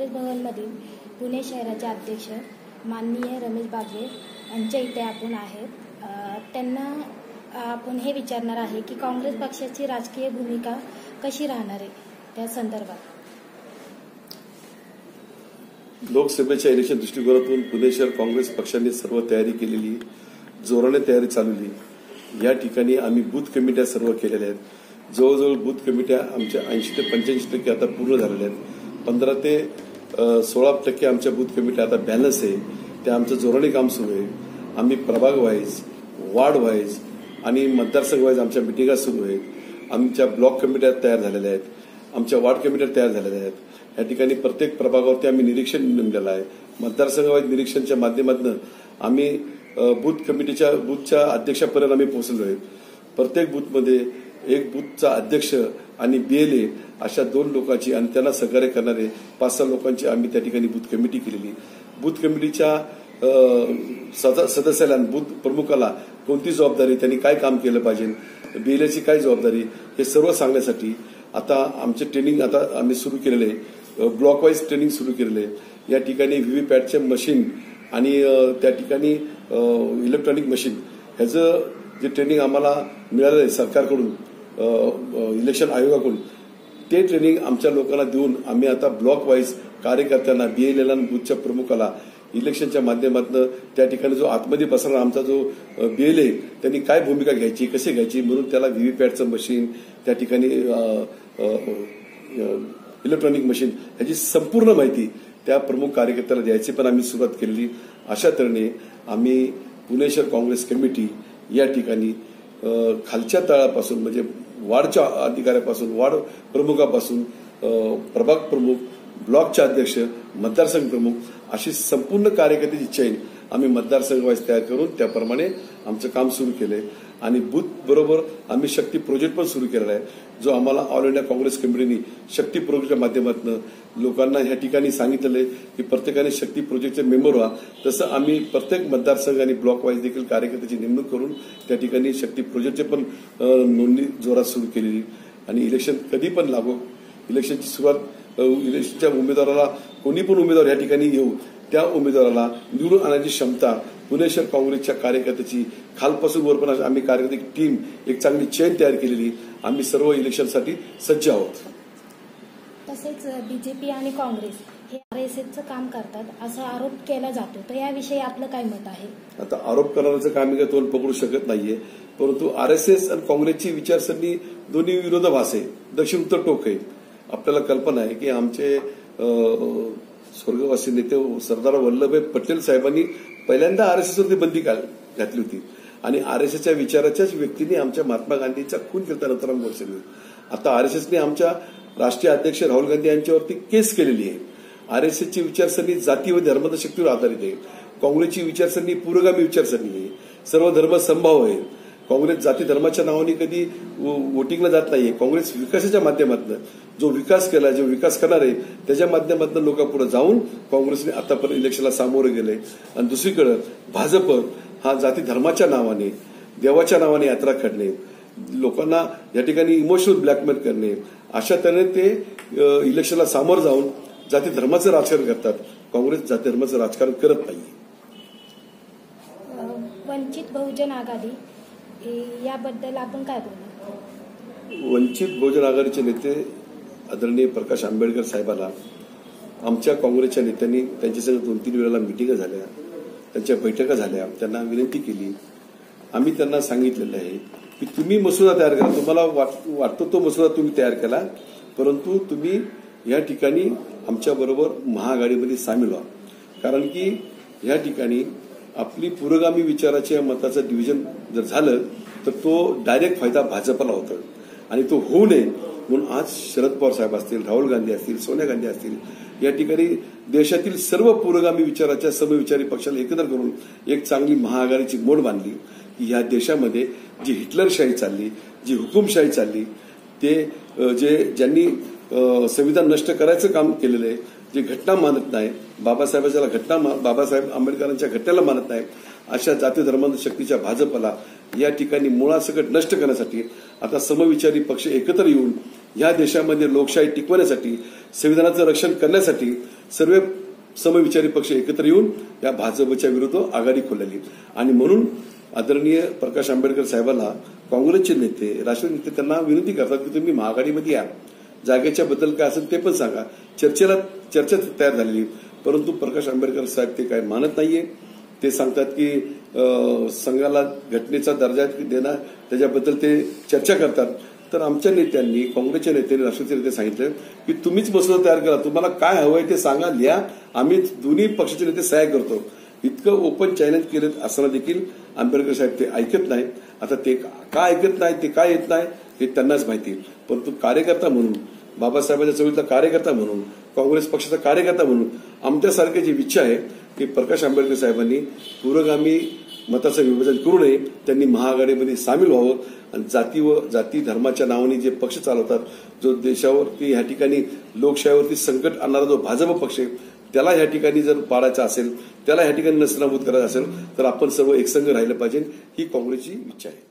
काँग्रेस भवनमधील पुणे शहराचे अध्यक्ष माननीय रमेश बागवे यांच्या इथे आपण आहेत त्यांना आपण हे विचारणार आहे की काँग्रेस पक्षाची राजकीय भूमिका कशी राहणार आहे त्या संदर्भात? लोकसभेच्या इलेक्शन दृष्टिकोनातून पुणे शहर काँग्रेस पक्षाने सर्व तयारी केलेली जोराने तयारी चालवली. या ठिकाणी आम्ही बूथ कमिट्या सर्व केलेल्या आहेत. जवळजवळ बूथ कमिट्या आमच्या ऐंशी ते पंच्याऐंशी टक्के आता पूर्ण झालेल्या आहेत. पंधरा ते सोळा टक्के आमच्या बूथ कमिटी आता बॅलन्स आहे. ते आमचं जोराने काम सुरू आहे. आम्ही प्रभाग वाईज वार्ड वाईज आणि मतदारसंघ वाईज आमच्या मिटिंगा सुरू आहेत. आमच्या ब्लॉक कमिट्या तयार झालेल्या आहेत. आमच्या वार्ड कमिट्या तयार झालेल्या आहेत. या ठिकाणी प्रत्येक प्रभागावरती आम्ही निरीक्षण नेमलेलं आहे. मतदारसंघवाईज निरीक्षणच्या माध्यमातून आम्ही बूथ कमिटीच्या बूथच्या अध्यक्षापर्यंत आम्ही पोहोचलो आहे. प्रत्येक बूथमध्ये एक बूथचा अध्यक्ष आणि बीएलए अशा दोन लोकांची आणि त्यांना सहकार्य करणारे पाच सहा लोकांची आम्ही त्या ठिकाणी बूथ कमिटी केलेली. बूथ कमिटीच्या सद- सदस्याला बूथ प्रमुखाला कोणती जबाबदारी त्यांनी काय काम केलं पाहिजे बीएलएची काय जबाबदारी हे सर्व सांगण्यासाठी आता आमचे ट्रेनिंग आता आम्ही सुरू केलेले आहे. ब्लॉकवाईज ट्रेनिंग सुरू केलेलं आहे. या ठिकाणी व्हीव्हीपॅटचे मशीन आणि त्या ठिकाणी इलेक्ट्रॉनिक मशीन ह्याचं जे ट्रेनिंग आम्हाला मिळालं आहे सरकारकडून इलेक्शन आयोगाकडून. ते ट्रेनिंग आमच्या लोकांना देऊन आम्ही आता ब्लॉक वाईज कार्यकर्त्यांना बीएलएल आणि बुथच्या प्रमुखाला इलेक्शनच्या माध्यमातून त्या ठिकाणी जो आतमध्ये बसणारा आमचा जो बीएलए त्यांनी काय भूमिका घ्यायची कशी घ्यायची म्हणून त्याला व्हीव्हीपॅटचं मशीन त्या ठिकाणी इलेक्ट्रॉनिक मशीन ह्याची संपूर्ण माहिती त्या प्रमुख कार्यकर्त्याला द्यायची पण आम्ही सुरुवात केलेली. अशा तऱ्हेने आम्ही पुणे शहर काँग्रेस कमिटी या ठिकाणी खालच्या तळापासून म्हणजे वार्डच्या अधिकाऱ्यापासून वार्ड प्रमुखापासून प्रभाग प्रमुख ब्लॉकचे अध्यक्ष मतदारसंघ प्रमुख अशी संपूर्ण कार्यकर्त्याची चैन आम्ही मतदारसंघ वाईज तयार करून त्याप्रमाणे आमचं काम सुरू केलंय. आणि बूथ बरोबर आम्ही शक्ती प्रोजेक्ट पण सुरू केलेला आहे. जो आम्हाला ऑल इंडिया काँग्रेस कमिटीने शक्ती प्रोजेक्टच्या माध्यमातून लोकांना ह्या ठिकाणी सांगितलेलं आहे की प्रत्येकाने शक्ती प्रोजेक्टचे मेंबर व्हा. तसं आम्ही प्रत्येक मतदारसंघ आणि ब्लॉक वाईज देखील कार्यकर्त्याची नेमणूक करून त्या ठिकाणी शक्ती प्रोजेक्टचे पण नोंदणी जोरात सुरू केलेली. आणि इलेक्शन कधी पण लागो. इलेक्शनची सुरुवात इलेक्शनच्या उमेदवाराला कोणी पण उमेदवार या ठिकाणी येऊ. त्या उमेदवाराला निवडून आणण्याची क्षमता पुणे शहर काँग्रेसच्या कार्यकर्त्याची खालपासून वरपर्यंत आम्ही कार्यकर्ते टीम एक चांगली चेन तयार केलेली आम्ही सर्व इलेक्शनसाठी सज्ज आहोत. तसेच बीजेपी आणि काँग्रेस हे आर एस एसचं काम करतात असा आरोप केला जातो. तर याविषयी आपलं काय मत आहे? आता आरोप करण्याचं काम काही तोंड पकडू शकत नाहीये. परंतु आरएसएस आणि काँग्रेसची विचारसरणी दोन्ही विरोधाभास आहे. दक्षिण उत्तर टोक आहे. आपल्याला कल्पना आहे की आमचे स्वर्गवासी नेते सरदार वल्लभभाई पटेल साहेबांनी पहिल्यांदा आरएसएसवरती बंदी घाल- घातली होती. आणि आरएसएसच्या विचाराच्याच व्यक्तीने आमच्या महात्मा गांधींचा खून केला नंतर वर्षांनी आता आरएसएसने आमच्या राष्ट्रीय अध्यक्ष राहुल गांधी यांच्यावरती केस केलेली आहे. आरएसएसची विचारसरणी जाती व धर्माच्या शक्तीवर आधारित आहे. काँग्रेसची विचारसरणी पुरोगामी विचारसरणी आहे. सर्व धर्म संभाव आहे काँग्रेस जाती धर्माच्या नावाने कधी वो- वोटिंगला जात नाहीये. काँग्रेस विकासाच्या माध्यमातून जो विकास केला जो विकास करणार आहे त्याच्या माध्यमातून लोकांपुढे जाऊन काँग्रेसने आतापर्यंत इलेक्शनला सामोरं गेलंय आणि दुसरीकडे भाजप हा जाती धर्माच्या नावाने देवाच्या नावाने यात्रा करणे लोकांना या ठिकाणी इमोशनल ब्लॅकमेल करणे अशा तऱ्हेने ते इलेक्शनला सामोरं जाऊन जाती धर्माचं राजकारण करतात. काँग्रेस जाती धर्माचं राजकारण करत नाही वंचित बहुजन आघाडी याबद्दल आपण काय बोलू? वंचित बहुजन आघाडीचे नेते आदरणीय प्रकाश आंबेडकर साहेबाला आमच्या काँग्रेसच्या नेत्यांनी त्यांच्यासंग दोन तीन वेळेला मिटिंगा झाल्या त्यांच्या बैठका झाल्या त्यांना विनंती केली. आम्ही त्यांना सांगितलेलं आहे की तुम्ही मसुदा तयार करा. तुम्हाला वाट- वाटतो तो मसुदा तुम्ही तयार केला परंतु तुम्ही या ठिकाणी आमच्याबरोबर महाआघाडीमध्ये सामील व्हा. कारण की या ठिकाणी आपली पुरोगामी विचाराच्या मताचं डिव्हिजन जर झालं तर तो डायरेक्ट फायदा भाजपला होतो. आणि तो होऊ नये म्हणून आज शरद पवार साहेब असतील राहुल गांधी असतील सोनिया गांधी असतील या ठिकाणी देशातील सर्व पुरोगामी विचाराच्या समविचारी पक्षाला एकत्र करून एक चांगली महाआघाडीची मोड बांधली. की या देशामध्ये जी हिटलरशाही चालली जी हुकुमशाही चालली ते जे ज्यांनी संविधान नष्ट करायचं काम केलेलं आहे जे घटना मानत नाही बाबासाहेबांच्या घटना मा- बाबासाहेब आंबेडकरांच्या घटनेला मानत नाही अशा जाती धर्मांध शक्तीच्या भाजपला या ठिकाणी मुळासकट नष्ट करण्यासाठी आता समविचारी पक्ष एकत्र येऊन या देशामध्ये लोकशाही टिकवण्यासाठी संविधानाचं रक्षण करण्यासाठी सर्व समविचारी पक्ष एकत्र येऊन या भाजपच्या विरुद्ध आघाडी खोलली. आणि म्हणून आदरणीय प्रकाश आंबेडकर साहेबांना काँग्रेसचे नेते राष्ट्रीय नेते त्यांना विनंती करतात की तुम्ही महाआघाडीमध्ये या. जागेच्या बद्दल काय असेल ते पण सांगा. चर्चेला चर्चा तयार झालेली. परंतु प्रकाश आंबेडकर साहेब ते काय मानत नाहीये. ते सांगतात की संघाला घटनेचा दर्जा देणार त्याच्याबद्दल ते चर्चा करतात. तर आमच्या नेत्यांनी काँग्रेसच्या नेत्यांनी राष्ट्रवादी नेते सांगितलं की तुम्हीच मसुदा तयार करा. तुम्हाला काय हवंय ते सांगा लिहा. आम्ही दोन्ही पक्षाचे नेते सहाय्य करतो. इतकं ओपन चॅलेंज केलं असताना देखील आंबेडकर साहेब ते ऐकत नाही आता ते का ऐकत नाही ते काय येत नाही हे त्यांनाच माहिती. परंतु कार्यकर्ता म्हणून बाबासाहेबांच्या चळवळीतला कार्यकर्ता म्हणून काँग्रेस पक्षाचा कार्यकर्ता म्हणून आमच्यासारखी जी इच्छा आहे की प्रकाश आंबेडकर साहेबांनी पुरोगामी मताचं विभाजन करू नये त्यांनी महाआघाडीमध्ये सामील व्हावं आणि जाती व जाती धर्माच्या नावाने जे पक्ष चालवतात जो देशावरती ह्या ठिकाणी लोकशाहीवरती संकट आणणारा जो भाजप पक्ष आहे त्याला ह्या ठिकाणी जर पाडायचा असेल त्याला ह्या ठिकाणी नसनाभूत करायचं असेल तर आपण सर्व एकसंघ राहिलं पाहिजे ही काँग्रेसची इच्छा आहे.